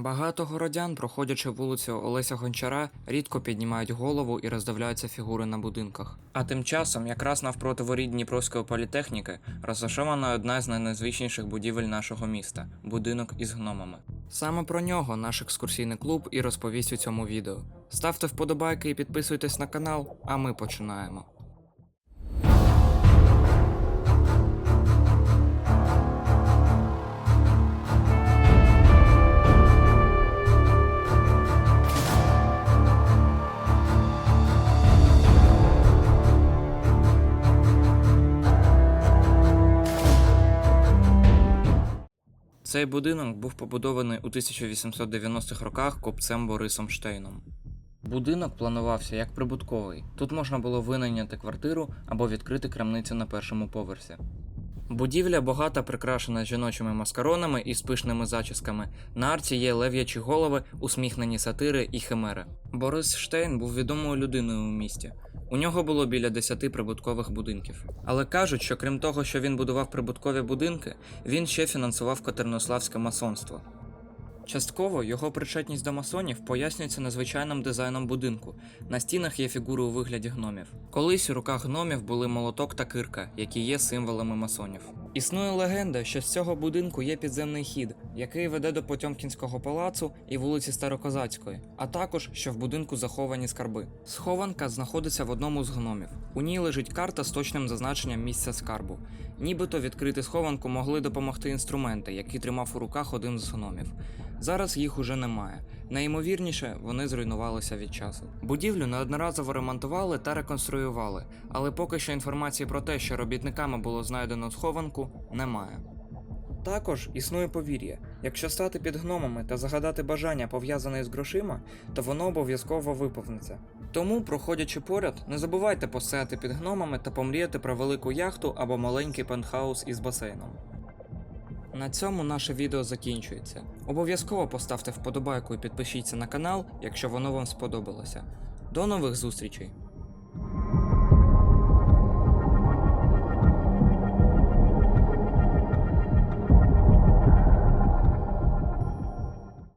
Багато городян, проходячи вулицю Олеся Гончара, рідко піднімають голову і роздивляються фігури на будинках. А тим часом, якраз навпроти воріт Дніпровської політехніки, розташована одна з найнезвичніших будівель нашого міста будинок із гномами. Саме про нього наш екскурсійний клуб і розповість у цьому відео. Ставте вподобайки і підписуйтесь на канал, а ми починаємо. Цей будинок був побудований у 1890-х роках купцем Борисом Штейном. Будинок планувався як прибутковий. Тут можна було винайняти квартиру або відкрити крамницю на першому поверсі. Будівля багата прикрашена жіночими маскаронами і з пишними зачісками. На арці є лев'ячі голови, усміхнені сатири і химери. Борис Штейн був відомою людиною у місті. У нього було біля 10 прибуткових будинків. Але кажуть, що крім того, що він будував прибуткові будинки, він ще фінансував катернославське масонство. Частково його причетність до масонів пояснюється незвичайним дизайном будинку. На стінах є фігури у вигляді гномів. Колись у руках гномів були молоток та кирка, які є символами масонів. Існує легенда, що з цього будинку є підземний хід, який веде до Потьомкінського палацу і вулиці Старокозацької, а також що в будинку заховані скарби. Схованка знаходиться в одному з гномів. У ній лежить карта з точним зазначенням місця скарбу. Нібито відкрити схованку могли допомогти інструменти, які тримав у руках один з гномів. Зараз їх уже немає. Найімовірніше, вони зруйнувалися від часу. Будівлю неодноразово ремонтували та реконструювали, але поки що інформації про те, що робітниками було знайдено схованку, немає. Також існує повір'я: якщо стати під гномами та загадати бажання пов'язане з грошима, то воно обов'язково виповниться. Тому, проходячи поряд, не забувайте постояти під гномами та помріяти про велику яхту або маленький пентхаус із басейном. На цьому наше відео закінчується. Обов'язково поставте вподобайку і підпишіться на канал, якщо воно вам сподобалося. До нових зустрічей!